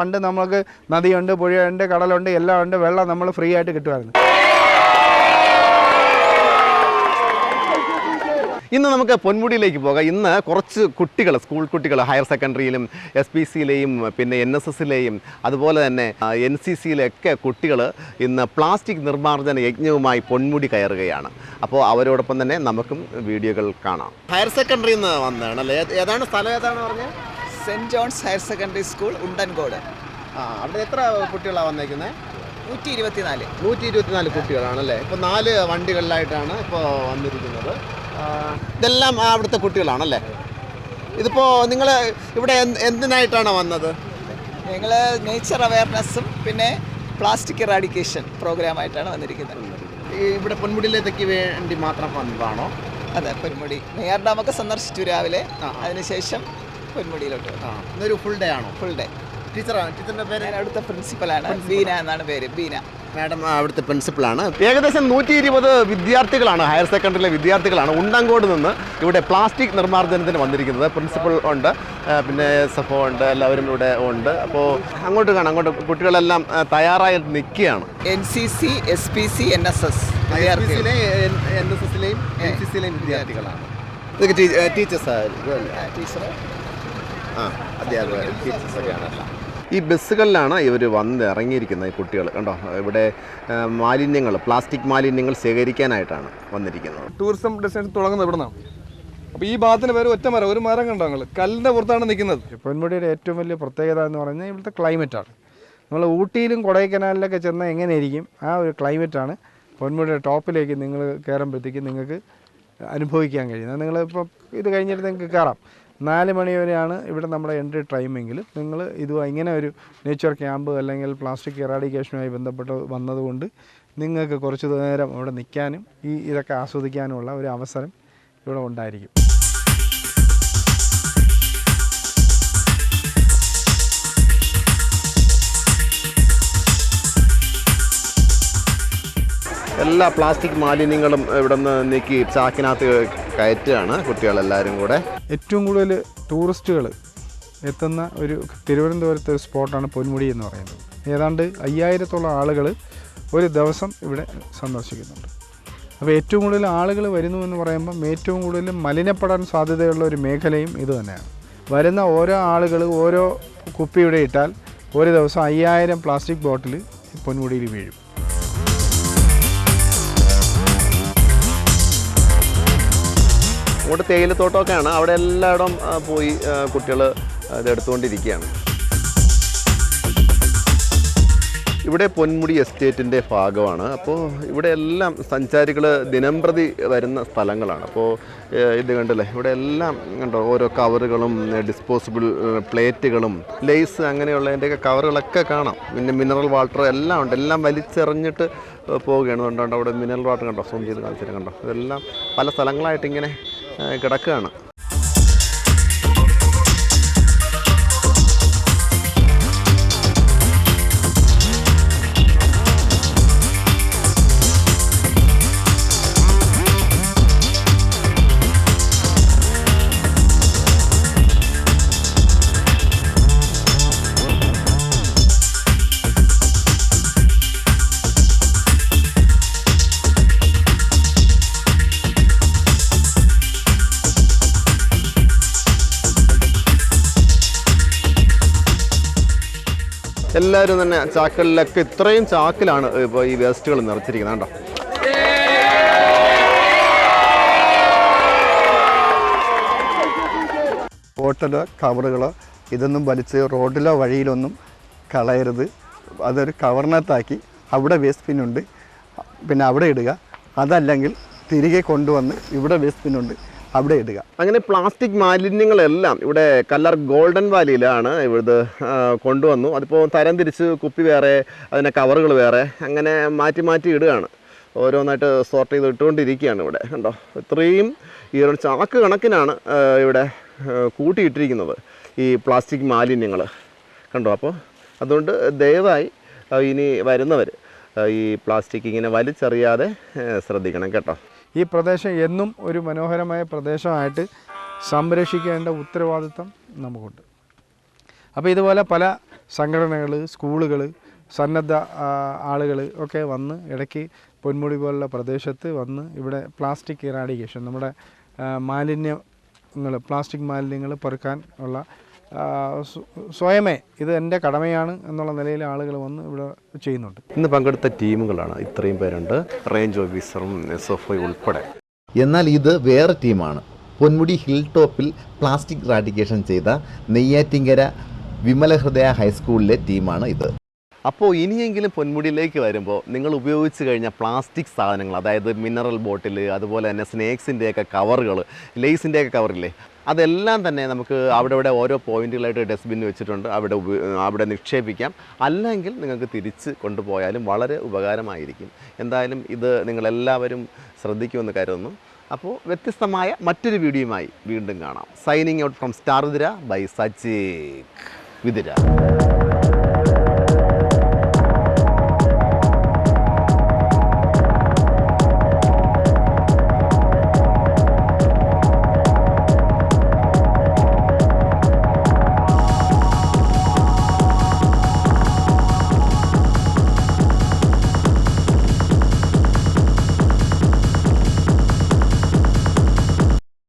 പണ്ട് നമുക്ക് നദിയുണ്ട് പുഴയുണ്ട് കടലുണ്ട് എല്ലാം ഉണ്ട് വെള്ളം നമ്മൾ ഫ്രീ ആയിട്ട് കിട്ടുമായിരുന്നു. ഇന്ന് നമുക്ക് പൊന്മുടിയിലേക്ക് പോകാം. ഇന്ന് കുറച്ച് കുട്ടികൾ സ്കൂൾ കുട്ടികൾ ഹയർ സെക്കൻഡറിയിലും എസ് പി സിയിലെയും പിന്നെ എൻ എസ് എസിലെയും അതുപോലെ തന്നെ എൻ സി സിയിലെയൊക്കെ കുട്ടികൾ ഇന്ന് പ്ലാസ്റ്റിക് നിർമ്മാർജന യജ്ഞവുമായി പൊന്മുടി കയറുകയാണ്. അപ്പോൾ അവരോടൊപ്പം തന്നെ നമുക്കും വീഡിയോകൾ കാണാം. ഹയർ സെക്കൻഡറിയിൽ നിന്ന് വന്നതാണ് അല്ലേ? ഏതാണ് സ്ഥലം ഏതാണ് പറഞ്ഞത് Saint John's higher secondary school Undancode. ആ അവിടെ എത്ര കുട്ടികളാണ് വന്നേക്കുന്നത് നൂറ്റി ഇരുപത്തിനാല് നൂറ്റി ഇരുപത്തിനാല് കുട്ടികളാണല്ലേ? ഇപ്പോൾ നാല് വണ്ടികളിലായിട്ടാണ് ഇപ്പോൾ വന്നിരിക്കുന്നത്. ഇതെല്ലാം അവിടുത്തെ കുട്ടികളാണല്ലേ? ഇതിപ്പോൾ നിങ്ങൾ ഇവിടെ എന്ത് എന്തിനായിട്ടാണ് വന്നത്? ഞങ്ങൾ നേച്ചർ അവയർനെസ്സും പിന്നെ പ്ലാസ്റ്റിക് റാഡിക്കേഷൻ പ്രോഗ്രാമായിട്ടാണ് വന്നിരിക്കുന്നത്. ഇവിടെ പൊന്മുടിയിലേക്ക് വേണ്ടി മാത്രം വന്നതാണോ? അതെ പൊന്മുടി. നെയ്യാർ ഡാമൊക്കെ സന്ദർശിച്ചു രാവിലെ. അതിനുശേഷം പൊന്മുടിയിലോട്ട് ആ ഇന്നൊരു ഫുൾ ഡേ ആണോ? ഫുൾ ഡേ ടീച്ചറാണ് ടീച്ചറിന്റെ പേര്? ഞാൻ അവിടുത്തെ പ്രിൻസിപ്പലാണ് ബീന എന്നാണ് പേര്. ബീന. മാഡം അവിടുത്തെ പ്രിൻസിപ്പളാണ് ഏകദേശം നൂറ്റി ഇരുപത് വിദ്യാർത്ഥികളാണ് ഹയർ സെക്കൻഡറിയിലെ വിദ്യാർത്ഥികളാണ് ഉണ്ടങ്കോട് നിന്ന് ഇവിടെ പ്ലാസ്റ്റിക് നിർമ്മാർജനത്തിന് വന്നിരിക്കുന്നത്. പ്രിൻസിപ്പൾ ഉണ്ട് പിന്നെ എസ് എഫ് ഉണ്ട് എല്ലാവരും ഇവിടെ ഉണ്ട്. അപ്പോൾ അങ്ങോട്ട് കാണാം അങ്ങോട്ട് കുട്ടികളെല്ലാം തയ്യാറായി നിൽക്കുകയാണ്. N C C S P C N S S N S എസിലെയും N C സിയിലെയും വിദ്യാർത്ഥികളാണ്. ടീച്ചേഴ്സ്? ടീച്ചർ ഈ ബസ്സുകളിലാണ് ഇവർ വന്ന് ഇറങ്ങിയിരിക്കുന്നത് ഈ കുട്ടികൾ. കണ്ടോ? ഇവിടെ മാലിന്യങ്ങൾ പ്ലാസ്റ്റിക് മാലിന്യങ്ങൾ ശേഖരിക്കാനായിട്ടാണ് വന്നിരിക്കുന്നത്. ടൂറിസം ഡെസ്റ്റിനേഷൻ തുടങ്ങുന്നത് ഇവിടെ നിന്നാണ് അപ്പോൾ ഈ ഭാഗത്തിന് പേര് ഒറ്റ മരം ഒരു മരം കണ്ടോ നിങ്ങൾ കല്ലിന്റെ പുറത്താണ് നിൽക്കുന്നത് പൊന്മുടിയുടെ ഏറ്റവും വലിയ പ്രത്യേകത എന്ന് പറഞ്ഞാൽ ഇവിടുത്തെ ക്ലൈമറ്റാണ് നമ്മൾ ഊട്ടിയിലും കൊടൈക്കനാലിലൊക്കെ ചെന്നാൽ എങ്ങനെയിരിക്കും? ആ ഒരു ക്ലൈമറ്റാണ് പൊന്മുടിയുടെ ടോപ്പിലേക്ക് നിങ്ങൾ കയറുമ്പോഴത്തേക്ക് നിങ്ങൾക്ക് അനുഭവിക്കാൻ കഴിയുന്നത്. നിങ്ങളിപ്പോൾ ഇത് കഴിഞ്ഞിട്ട് നിങ്ങൾക്ക് കയറാം. നാല് മണി വരെയാണ് ഇവിടെ നമ്മുടെ എൻട്രി ടൈമെങ്കിൽ നിങ്ങൾ ഇത് ഇങ്ങനെ ഒരു നേച്ചർ ക്യാമ്പ് അല്ലെങ്കിൽ പ്ലാസ്റ്റിക് ഇറാഡിക്കേഷനുമായി ബന്ധപ്പെട്ട് വന്നതുകൊണ്ട് നിങ്ങൾക്ക് കുറച്ച് നേരം അവിടെ നിൽക്കാനും ഈ ഇതൊക്കെ ആസ്വദിക്കാനുമുള്ള ഒരു അവസരം ഇവിടെ ഉണ്ടായിരിക്കും. എല്ലാ പ്ലാസ്റ്റിക് മാലിന്യങ്ങളും ഇവിടെ നിന്ന് നീക്കി ചാക്കിനകത്ത് കയറ്റുകയാണ് കുട്ടികളെല്ലാവരും കൂടെ. ഏറ്റവും കൂടുതൽ ടൂറിസ്റ്റുകൾ എത്തുന്ന ഒരു തിരുവനന്തപുരത്തെ ഒരു സ്പോട്ടാണ് പൊന്മുടി എന്ന് പറയുന്നത്. ഏതാണ്ട് അയ്യായിരത്തോളം ആളുകൾ ഒരു ദിവസം ഇവിടെ സന്ദർശിക്കുന്നുണ്ട്. അപ്പോൾ ഏറ്റവും കൂടുതൽ ആളുകൾ വരുന്നു എന്ന് പറയുമ്പം ഏറ്റവും കൂടുതൽ മലിനപ്പെടാൻ സാധ്യതയുള്ള ഒരു മേഖലയും ഇത് തന്നെയാണ്. വരുന്ന ഓരോ ആളുകൾ ഓരോ കുപ്പിയുടെ ഇട്ടാൽ ഒരു ദിവസം അയ്യായിരം പ്ലാസ്റ്റിക് ബോട്ടിൽ പൊന്മുടിയിൽ വീഴും. അങ്ങോട്ട് തേയിലത്തോട്ടമൊക്കെയാണ്. അവിടെ എല്ലായിടം പോയി കുട്ടികൾ ഇതെടുത്തുകൊണ്ടിരിക്കുകയാണ്. ഇവിടെ പൊന്മുടി എസ്റ്റേറ്റിന്റെ ഭാഗമാണ്. അപ്പോൾ ഇവിടെ എല്ലാം സഞ്ചാരികൾ ദിനംപ്രതി വരുന്ന സ്ഥലങ്ങളാണ്. അപ്പോൾ ഇത് കണ്ടല്ലേ? ഇവിടെ എല്ലാം കണ്ടോ? ഓരോ കവറുകളും ഡിസ്പോസിബിൾ പ്ലേറ്റുകളും ലേസ് അങ്ങനെയുള്ളതിന്റെയൊക്കെ കവറുകളൊക്കെ കാണാം. പിന്നെ മിനറൽ വാട്ടർ എല്ലാം ഉണ്ട്. എല്ലാം വലിച്ചെറിഞ്ഞിട്ട് പോവുകയാണ്. കണ്ടോ അവിടെ മിനറൽ വാട്ടർ കണ്ടോ? സൂം ചെയ്ത് കാണിച്ചിട്ട് കണ്ടോ? ഇതെല്ലാം പല സ്ഥലങ്ങളായിട്ട് ഇങ്ങനെ കിടക്കുകയാണ്. എല്ലാവരും തന്നെ ചാക്കുകളിലൊക്കെ ഇത്രയും ചാക്കിലാണ് ഇപ്പോൾ ഈ വേസ്റ്റുകൾ നിറച്ചിരിക്കുന്നത് കേട്ടോ ബോട്ടിലോ കവറുകളോ ഇതൊന്നും വലിച്ച് റോഡിലോ വഴിയിലൊന്നും കളയരുത്. അതൊരു കവറിനകത്താക്കി അവിടെ വേസ്റ്റ് പിന്നുണ്ട് പിന്നെ അവിടെ ഇടുക. അതല്ലെങ്കിൽ തിരികെ കൊണ്ടുവന്ന് ഇവിടെ വേസ്റ്റ് ബിന്നുണ്ട് അവിടെ ഇടുക. അങ്ങനെ പ്ലാസ്റ്റിക് മാലിന്യങ്ങളെല്ലാം ഇവിടെ കല്ലർ ഗോൾഡൻ വാലിയിലാണ് ഇവിടുത്തെ കൊണ്ടുവന്നു. അതിപ്പോൾ തരം തിരിച്ച് കുപ്പി വേറെ അതിന്റെ കവറുകൾ വേറെ അങ്ങനെ മാറ്റി മാറ്റി ഇടുകയാണ്. ഓരോന്നായിട്ട് സോർട്ട് ചെയ്ത് ഇട്ടുകൊണ്ടിരിക്കുകയാണ് ഇവിടെ. കണ്ടോ? ഇത്രയും ഈ ഒരു ചാക്ക് കണക്കിനാണ് ഇവിടെ കൂട്ടിയിട്ടിരിക്കുന്നത് ഈ പ്ലാസ്റ്റിക് മാലിന്യങ്ങൾ കണ്ടോ? അപ്പോൾ അതുകൊണ്ട് ദയവായി ഇനി വരുന്നവർ ഈ പ്ലാസ്റ്റിക് ഇങ്ങനെ വലിച്ചെറിയാതെ ശ്രദ്ധിക്കണം കേട്ടോ. ഈ പ്രദേശം എന്നും ഒരു മനോഹരമായ പ്രദേശമായിട്ട് സംരക്ഷിക്കേണ്ട ഉത്തരവാദിത്വം നമുക്കുണ്ട്. അപ്പോൾ ഇതുപോലെ പല സംഘടനകൾ സ്കൂളുകൾ സന്നദ്ധ ആളുകൾ ഒക്കെ വന്ന് ഇടയ്ക്ക് പൊന്മുടി പോലുള്ള പ്രദേശത്ത് വന്ന് ഇവിടെ പ്ലാസ്റ്റിക് ഇറാഡിക്കേഷൻ നമ്മുടെ മാലിന്യങ്ങൾ പ്ലാസ്റ്റിക് മാലിന്യങ്ങൾ പെറുക്കാൻ ഉള്ള സ്വയമേ ഇത് എന്റെ കടമയാണ് എന്നുള്ള നിലയിൽ ആളുകൾ വന്ന് ഇവിടെ ചെയ്യുന്നുണ്ട്. ഇന്ന് പങ്കെടുത്ത ടീമുകളാണ് ഇത്രയും പേരുണ്ട്. റേഞ്ച് ഓഫീസറും എസ് എഫ് ഐ ഉൾപ്പെടെ. എന്നാൽ ഇത് വേറെ ടീമാണ്. പൊന്മുടി ഹിൽ ടോപ്പിൽ പ്ലാസ്റ്റിക് റാഡിക്കേഷൻ ചെയ്ത നെയ്യാറ്റിങ്കര വിമലഹൃദയ ഹൈസ്കൂളിലെ ടീമാണ് ഇത്. അപ്പോൾ ഇനിയെങ്കിലും പൊന്മുടിയിലേക്ക് വരുമ്പോൾ നിങ്ങൾ ഉപയോഗിച്ച് കഴിഞ്ഞ പ്ലാസ്റ്റിക് സാധനങ്ങൾ അതായത് മിനറൽ ബോട്ടിൽ അതുപോലെ തന്നെ സ്നേക്സിന്റെയൊക്കെ കവറുകൾ ലേസിന്റെയൊക്കെ കവറില്ലേ അതെല്ലാം തന്നെ നമുക്ക് അവിടെ ഇവിടെ ഓരോ പോയിന്റുകളായിട്ട് ഡസ്റ്റ്ബിൻ വെച്ചിട്ടുണ്ട്. അവിടെ അവിടെ നിക്ഷേപിക്കാം. അല്ലെങ്കിൽ നിങ്ങൾക്ക് തിരിച്ച് കൊണ്ടുപോയാലും വളരെ ഉപകാരമായിരിക്കും. എന്തായാലും ഇത് നിങ്ങളെല്ലാവരും ശ്രദ്ധിക്കുമെന്ന് കരുതുന്നു. അപ്പോൾ വ്യത്യസ്തമായ മറ്റൊരു വീഡിയോയുമായി വീണ്ടും കാണാം. സൈനിങ് ഔട്ട് ഫ്രം സ്റ്റാർ വിതിര ബൈ സജീക് വിതിര